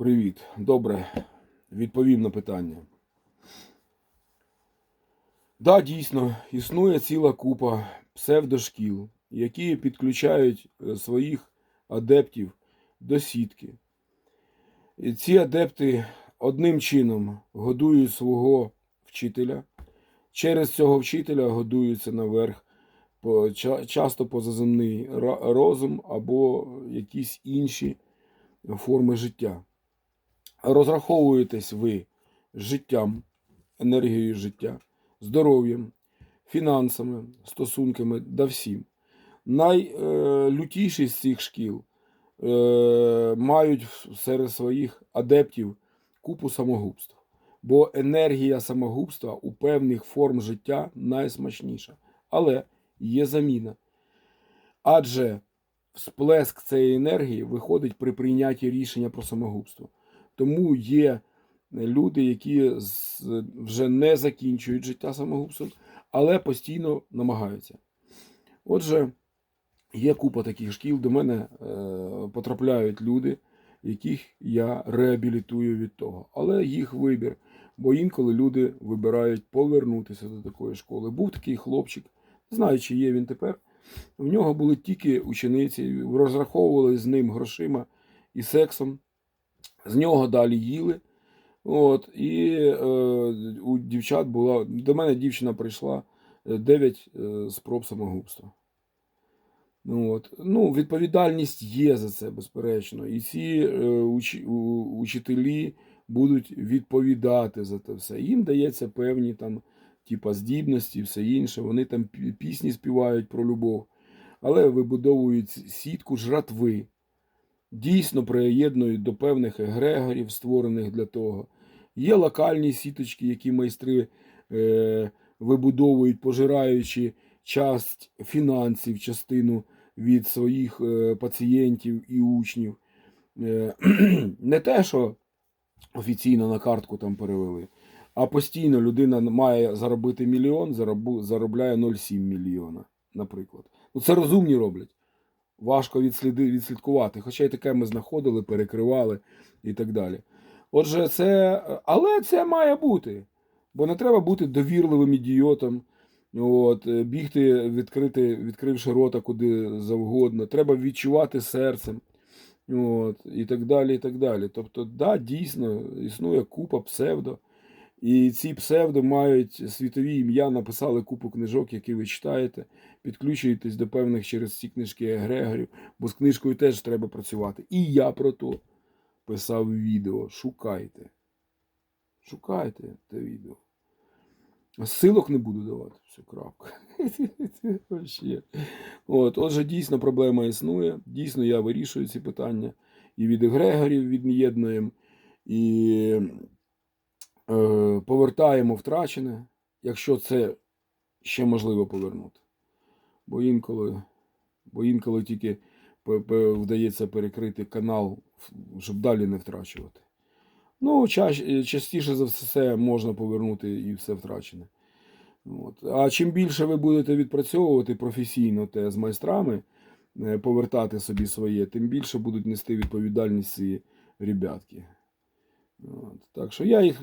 Привіт. Добре. Відповім на питання. Да, дійсно, існує ціла купа псевдошкіл, які підключають е, своїх адептів до сітки. І ці адепти одним чином годують свого вчителя. Через цього вчителя годуються наверх часто позаземний розум або якісь інші форми життя. Розраховуєтесь ви життям, енергією життя, здоров'ям, фінансами, стосунками да всім. Найлютіші з цих шкіл е, мають серед своїх адептів купу самогубств. Бо енергія самогубства у певних форм життя найсмачніша. Але є заміна. Адже сплеск цієї енергії виходить при прийнятті рішення про самогубство. Тому є люди, які вже не закінчують життя самогубством, але постійно намагаються. Отже, є купа таких шкіл, до мене е, потрапляють люди, яких я реабілітую від того. Але їх вибір. Бо інколи люди вибирають повернутися до такої школи. Був такий хлопчик, не знаю, чи є він тепер. В нього були тільки учениці, розраховували з ним грошима і сексом. З нього далі їли. От, і е, у дівчат була. До мене дівчина прийшла 9 е, спроб самогубства. Ну, от. ну, відповідальність є за це, безперечно. І ці е, уч, у, учителі будуть відповідати за це все. Їм дається певні там, типа, здібності і все інше. Вони там пісні співають про любов, але вибудовують сітку жратви дійсно приєднують до певних егрегорів, створених для того. Є локальні сіточки, які майстри е, вибудовують, пожираючи часть фінансів, частину від своїх е, пацієнтів і учнів. Е, не те, що офіційно на картку там перевели, а постійно людина має заробити мільйон, заробляє 0,7 мільйона, наприклад. Ну, це розумні роблять важко відсліди, відслідкувати. Хоча й таке ми знаходили, перекривали і так далі. Отже, це. Але це має бути. Бо не треба бути довірливим ідіотом, от, е, бігти, відкрити, відкривши рота куди завгодно. Треба відчувати серцем. От, і так далі. і так далі. Тобто, да, дійсно, існує купа псевдо. І ці псевдо мають світові ім'я, написали купу книжок, які ви читаєте, підключуєтесь до певних через ці книжки егрегорів, бо з книжкою теж треба працювати. І я про то писав відео. Шукайте. Шукайте те відео. Силок не буду давати. Все, крапка. От, отже, дійсно проблема існує. Дійсно, я вирішую ці питання. І від егрегорів від'єднуємо, і повертаємо втрачене, якщо це ще можливо повернути. Бо інколи, бо інколи тільки вдається перекрити канал, щоб далі не втрачувати. Ну, частіше за все можна повернути і все втрачене. От. А чим більше ви будете відпрацьовувати професійно те з майстрами, е, повертати собі своє, тим більше будуть нести відповідальність ці ребятки. От. Так що я їх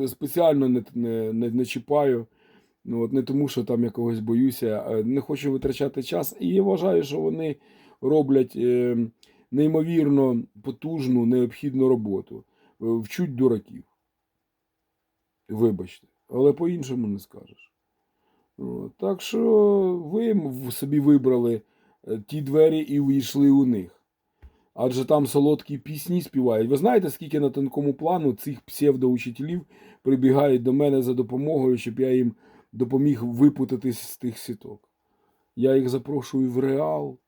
е, спеціально не, не, не, не чіпаю. Ну, от не тому, що там я когось боюся, а не хочу витрачати час. І я вважаю, що вони роблять е, неймовірно потужну, необхідну роботу. Е, Вчуть дураків. Вибачте, але по-іншому не скажеш. От. Так що ви собі вибрали е, ті двері і увійшли у них. Адже там солодкі пісні співають. Ви знаєте, скільки на тонкому плану цих псевдоучителів прибігають до мене за допомогою, щоб я їм допоміг випутатись з тих сіток. Я їх запрошую в реал.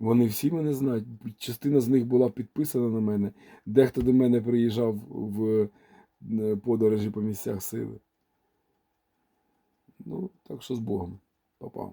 Вони всі мене знають. Частина з них була підписана на мене. Дехто до мене приїжджав в е, подорожі по місцях сили. Ну, так що з Богом. Па-па.